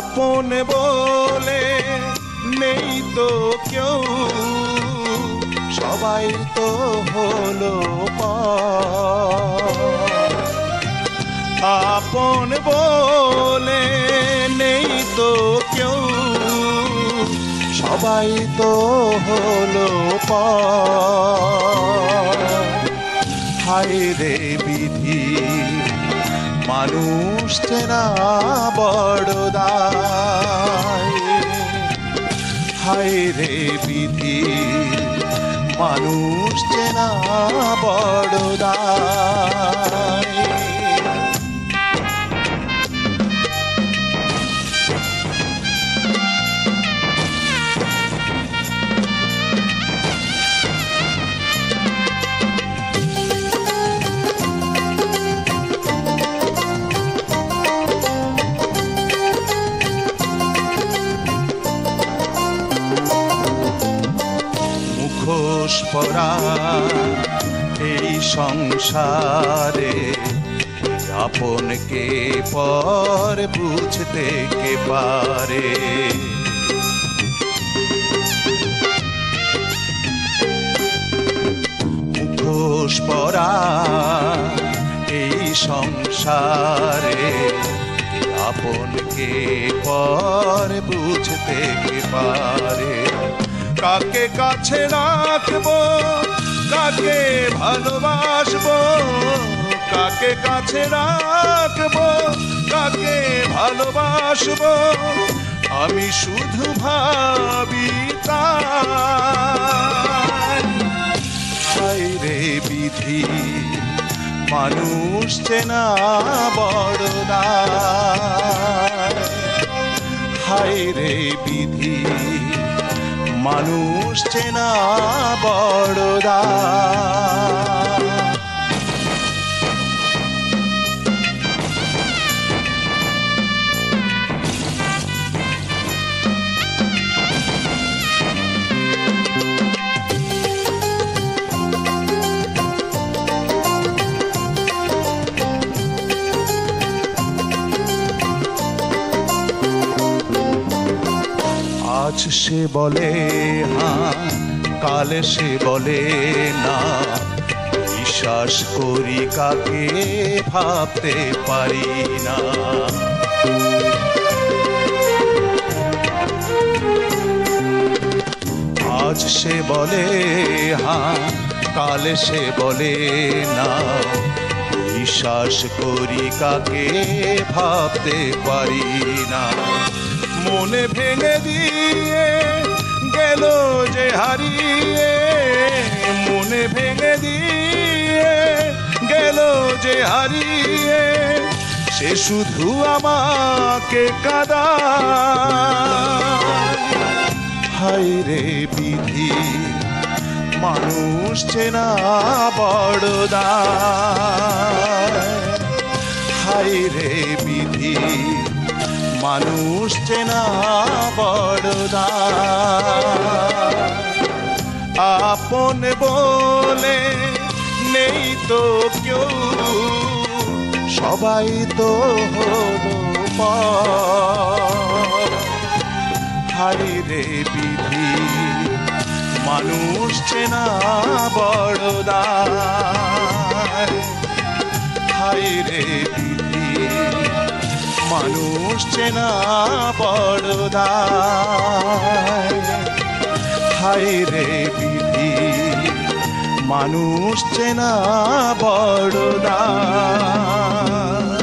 আপন বলে নেই তো কেউ। সবাই তো হলো আপন বলে নেই তো কেউ। সবাই তো হলো পায় রে বিধি। মানুষ চেনা বড় দায় হায় রে বিধি মানুষ চেনা বড় দায় মুখোশ পরা এই সংসারে আপনকে পর বুঝতে কে পারে? মুখোশ পরা এই সংসারে আপনকে পর বুঝতে কে পারে? কাকে কাছে রাখব? কাকে ভালোবাসবো? কাকে কাছে রাখব? কাকে ভালোবাসবো? আমি শুধু ভাবি তাই। রে বিধি, মানুষ চেনা দায়। হায় রে বিধি মানুষ চেনা বড় আজ সে বলে হ্যাঁ কাল সে বলে না। বিশ্বাস করি কাকে ভাবতে পারি না। আজ সে বলে হ্যাঁ কাল সে বলে না। বিশ্বাস করি কাকে ভাবতে পারি না। মনে ভেঙে দিয়ে গেল যে হারিয়ে। মনে ভেঙে দিয়ে গেল যে হারিয়ে। সে শুধু আমাকে কাদা। হায় রে বিধি, মানুষ চেনা বড় দায়। হায় রে বিধি। মানুষ চেনা বড় দায়। আপন বলে নেই তো কেউ, সবাই তো হলো পর। রে বিধি, মানুষ চেনা বড় দায়। হায় রে বিধি মানুষ চেনা বড় দায়। হায় রে বিধি মানুষ চেনা বড় দায়।